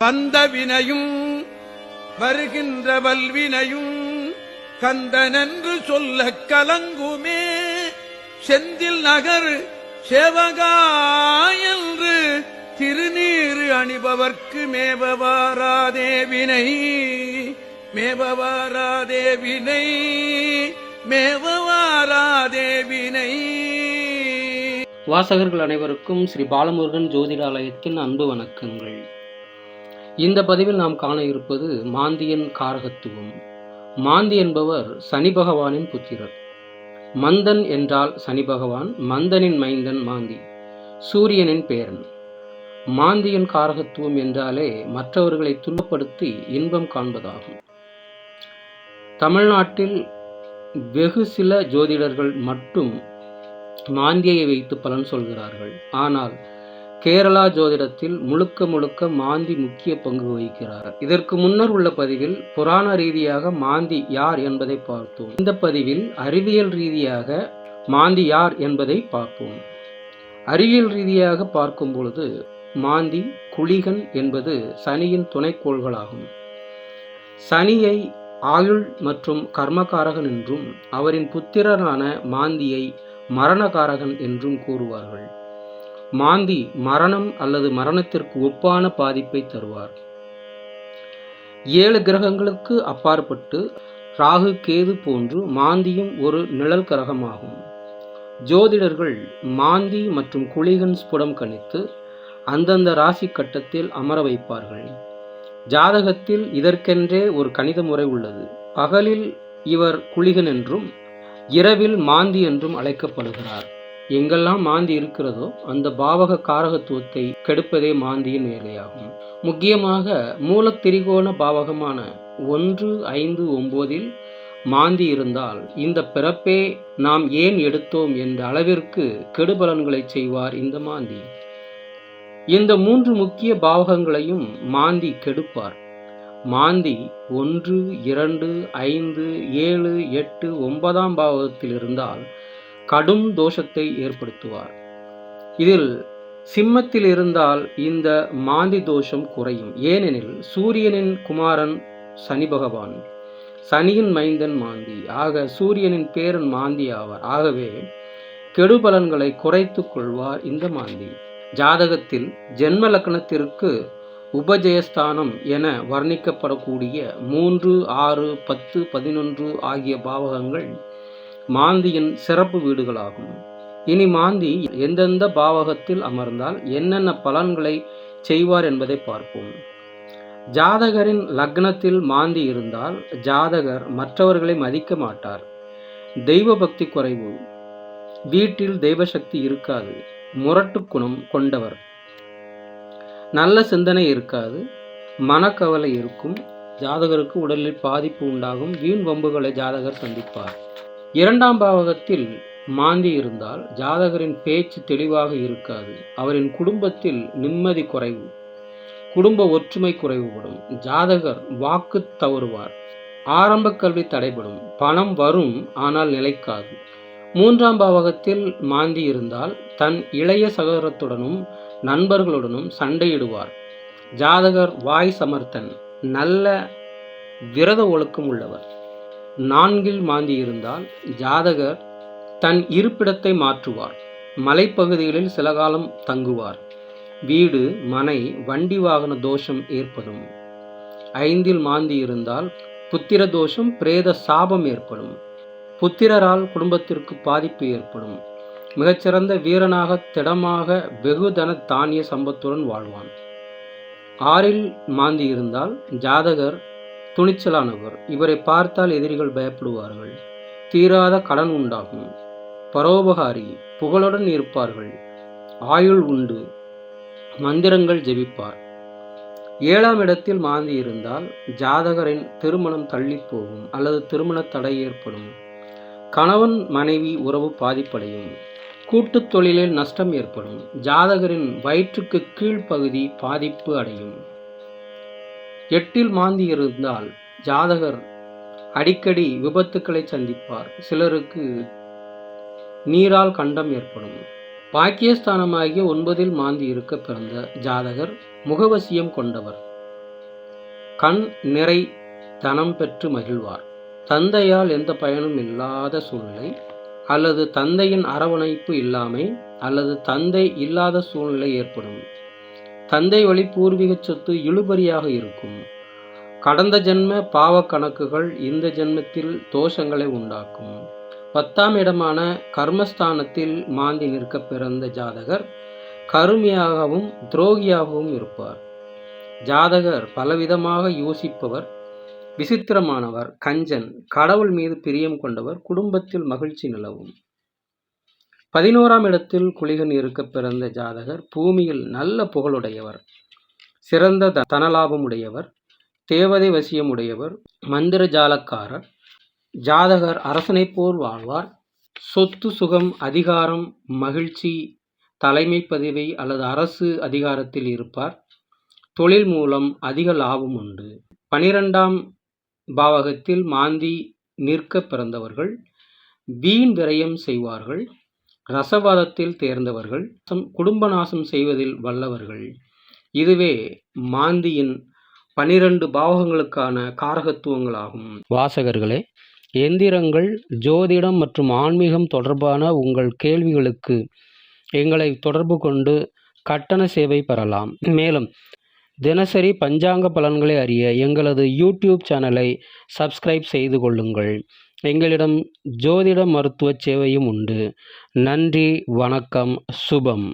வந்த வினையும் வருகின்ற வல்வினையும் கந்தனென்று சொல்ல கலங்குமே. செந்தில் நகர் சேவகாயன்று திருநீறு அணிபவர்க்கு மேபவாராதேவினை மேபவாராதேவினை மேபவாராதே வினை. வாசகர்கள் அனைவருக்கும் ஸ்ரீ பாலமுருகன் ஜோதிடாலயத்தின் அன்பு வணக்கங்கள். இந்த பதிவில் நாம் காண இருப்பது மாந்தியன் காரகத்துவம். மாந்தி என்பவர் சனி பகவானின் புத்திரர். மந்தன் என்றால் சனி பகவான் மந்தனின் மைந்தன் மாந்தி சூரியனின் பேரன். மாந்தியன் காரகத்துவம் என்றாலே மற்றவர்களை துன்பப்படுத்தி இன்பம் காண்பதாகும். தமிழ்நாட்டில் வெகு சில ஜோதிடர்கள் மட்டும் மாந்தியை வைத்து பலன் சொல்கிறார்கள். ஆனால் கேரளா ஜோதிடத்தில் முழுக்க முழுக்க மாந்தி முக்கிய பங்கு வகிக்கிறார். இதற்கு முன்னர் உள்ள பதிவில் புராண ரீதியாக மாந்தி யார் என்பதை பார்த்தோம். இந்த பதிவில் அறிவியல் ரீதியாக மாந்தி யார் என்பதை பார்ப்போம். அறிவியல் ரீதியாக பார்க்கும் பொழுது மாந்தி குளிகன் என்பது சனியின் துணைக்கோள்களாகும். சனியை ஆயுள் மற்றும் கர்மகாரகன் என்றும் அவரின் புத்திரரான மாந்தியை மரணகாரகன் என்றும் கூறுவார்கள். மாந்தி மரணம் அல்லது மரணத்திற்கு ஒப்பான பாதிப்பை தருவார். ஏழு கிரகங்களுக்கு அப்பாற்பட்டு ராகு கேது போன்று மாந்தியும் ஒரு நிழல் கிரகமாகும். ஜோதிடர்கள் மாந்தி மற்றும் குளிகன் ஸ்புடம் கணித்து அந்தந்த ராசி கட்டத்தில் அமர வைப்பார்கள். ஜாதகத்தில் இதற்கென்றே ஒரு கணித முறை உள்ளது. பகலில் இவர் குளிகன் என்றும் இரவில் மாந்தி என்றும் அழைக்கப்படுகிறார். எங்கெல்லாம் மாந்தி இருக்கிறதோ அந்த பாவக காரகத்துவத்தை கெடுப்பதே மாந்தியின் வேலையாகும். முக்கியமாக மூலத்திரிகோண பாவகமான ஒன்று ஐந்து ஒன்பதில் மாந்தி இருந்தால் இந்த பிறப்பே நாம் ஏன் எடுத்தோம் என்ற அளவிற்கு கெடுபலன்களை செய்வார் இந்த மாந்தி. இந்த மூன்று முக்கிய பாவகங்களையும் மாந்தி கெடுப்பார். மாந்தி ஒன்று இரண்டு ஐந்து ஏழு எட்டு ஒன்பதாம் பாவகத்தில் இருந்தால் கடும் தோஷத்தை ஏற்படுத்துவார். இதில் சிம்மத்தில் இருந்தால் இந்த மாந்தி தோஷம் குறையும். ஏனெனில் சூரியனின் குமாரன் சனி பகவான். சனியின் மைந்தன் மாந்தி. ஆக சூரியனின் பேரன் மாந்தி ஆவார். ஆகவே கெடுபலன்களை குறைத்துக் கொள்வார் இந்த மாந்தி. ஜாதகத்தில் ஜென்ம லக்னத்திற்கு உபஜயஸ்தானம் என வர்ணிக்கப்படக்கூடிய மூன்று ஆறு பத்து பதினொன்று ஆகிய பாவகங்கள் மாந்தியின் சிறப்பு வீடுகளாகும். இனி மாந்தி எந்தெந்த பாவகத்தில் அமர்ந்தால் என்னென்ன பலன்களை செய்வார் என்பதை பார்ப்போம். ஜாதகரின் லக்னத்தில் மாந்தி இருந்தால் ஜாதகர் மற்றவர்களை மதிக்க மாட்டார். தெய்வ பக்தி குறைவு. வீட்டில் தெய்வசக்தி இருக்காது. முரட்டு குணம் கொண்டவர். நல்ல சிந்தனை இருக்காது. மனக்கவலை இருக்கும். ஜாதகருக்கு உடலில் பாதிப்பு உண்டாகும். வீண் வம்புகளை ஜாதகர் சந்திப்பார். இரண்டாம் பாவகத்தில் மாந்தி இருந்தால் ஜாதகரின் பேச்சு தெளிவாக இருக்காது. அவரின் குடும்பத்தில் நிம்மதி குறைவு குடும்ப ஒற்றுமை குறைவுபடும். ஜாதகர் வாக்கு தவறுவார் ஆரம்ப கல்வி தடைபடும். பணம் வரும் ஆனால் நிலைக்காது. மூன்றாம் பாவகத்தில் மாந்தி இருந்தால் தன் இளைய சகோதரத்துடனும் நண்பர்களுடனும் சண்டையிடுவார். ஜாதகர் வாய் சமர்த்தன் நல்ல விரத ஒழுக்கம் உள்ளவர். நான்கில் மாந்தி இருந்தால் ஜாதகர் தன் இருப்பிடத்தை மாற்றுவார். மலைப்பகுதிகளில் சில காலம் தங்குவார். வீடு மனை வண்டி வாகன தோஷம் ஏற்படும். ஐந்தில் மாந்தி இருந்தால் புத்திர தோஷம் பிரேத சாபம் ஏற்படும். புத்திரரால் குடும்பத்திற்கு பாதிப்பு ஏற்படும். மிகச்சிறந்த வீரனாக திடமாக வெகுதன தானிய சம்பத்துடன் வாழ்வான். ஆறில் மாந்தி இருந்தால் ஜாதகர் துணிச்சலானவர். இவரை பார்த்தால் எதிரிகள் பயப்படுவார்கள். தீராத கடன் உண்டாகும். பரோபகாரி புகழுடன் இருப்பார்கள். ஆயுள் உண்டு. மந்திரங்கள் ஜெபிப்பார். ஏழாம் இடத்தில் மாந்தி இருந்தால் ஜாதகரின் திருமணம் தள்ளி போகும் அல்லது திருமண தடை ஏற்படும். கணவன் மனைவி உறவு பாதிப்படையும். கூட்டுத் தொழிலில் நஷ்டம் ஏற்படும். ஜாதகரின் வயிற்றுக்கு கீழ்ப்பகுதி பாதிப்பு அடையும். எட்டில் மாந்தி இருந்தால் ஜாதகர் அடிக்கடி விபத்துக்களை சந்திப்பார். சிலருக்கு நீரால் கண்டம் ஏற்படும். பாக்கியஸ்தானமாகிய ஒன்பதில் மாந்தி இருக்க பிறந்த ஜாதகர் முகவசியம் கொண்டவர். கண் நிறை தனம் பெற்று மகிழ்வார். தந்தையால் எந்த பயனும் இல்லாத சூழ்நிலை அல்லது தந்தையின் அரவணைப்பு இல்லாமை அல்லது தந்தை இல்லாத சூழ்நிலை ஏற்படும். தந்தை வழி பூர்வீக சொத்து இழுபறியாக இருக்கும். கடந்த ஜென்ம பாவ கணக்குகள் இந்த ஜென்மத்தில் தோஷங்களை உண்டாக்கும். பத்தாம் இடமான கர்மஸ்தானத்தில் மாந்தி நிற்க பிறந்த ஜாதகர் கருமையாகவும் துரோகியாகவும் இருப்பார். ஜாதகர் பலவிதமாக யோசிப்பவர் விசித்திரமானவர் கஞ்சன் கடவுள் மீது பிரியம் கொண்டவர் குடும்பத்தில் மகிழ்ச்சி நிலவும். பதினோராம் இடத்தில் குளிகன் இருக்க பிறந்த ஜாதகர் பூமியில் நல்ல புகழுடையவர் சிறந்த த- தனலாபம் உடையவர் தேவதை வசியம் உடையவர் மந்திர ஜாலக்காரர் ஜாதகர் அரசனைப் போல் வாழ்வார். சொத்து சுகம் அதிகாரம் மகிழ்ச்சி தலைமை பதவி அல்லது அரசு அதிகாரத்தில் இருப்பார். தொழில் மூலம் அதிக லாபம் உண்டு. பனிரெண்டாம் பாவகத்தில் மாந்தி நிற்க பிறந்தவர்கள் வீண் விரயம் செய்வார்கள். ரசவாதத்தில் தேர்ந்தவர்கள் சம்- குடும்ப நாசம் செய்வதில் வல்லவர்கள். இதுவே மாந்தியின் பனிரெண்டு பாவகங்களுக்கான காரகத்துவங்களாகும். வாசகர்களே எந்திரங்கள் ஜோதிடம் மற்றும் ஆன்மீகம் தொடர்பான உங்கள் கேள்விகளுக்கு எங்களை தொடர்பு கொண்டு கட்டண சேவை பெறலாம். மேலும் தினசரி பஞ்சாங்க பலன்களை அறிய எங்களது யூடியூப் சேனலை சப்ஸ்கிரைப் செய்து கொள்ளுங்கள். எங்களிடம் ஜோதிட மருத்துவ சேவையும் உண்டு. நன்றி வணக்கம் சுபம்.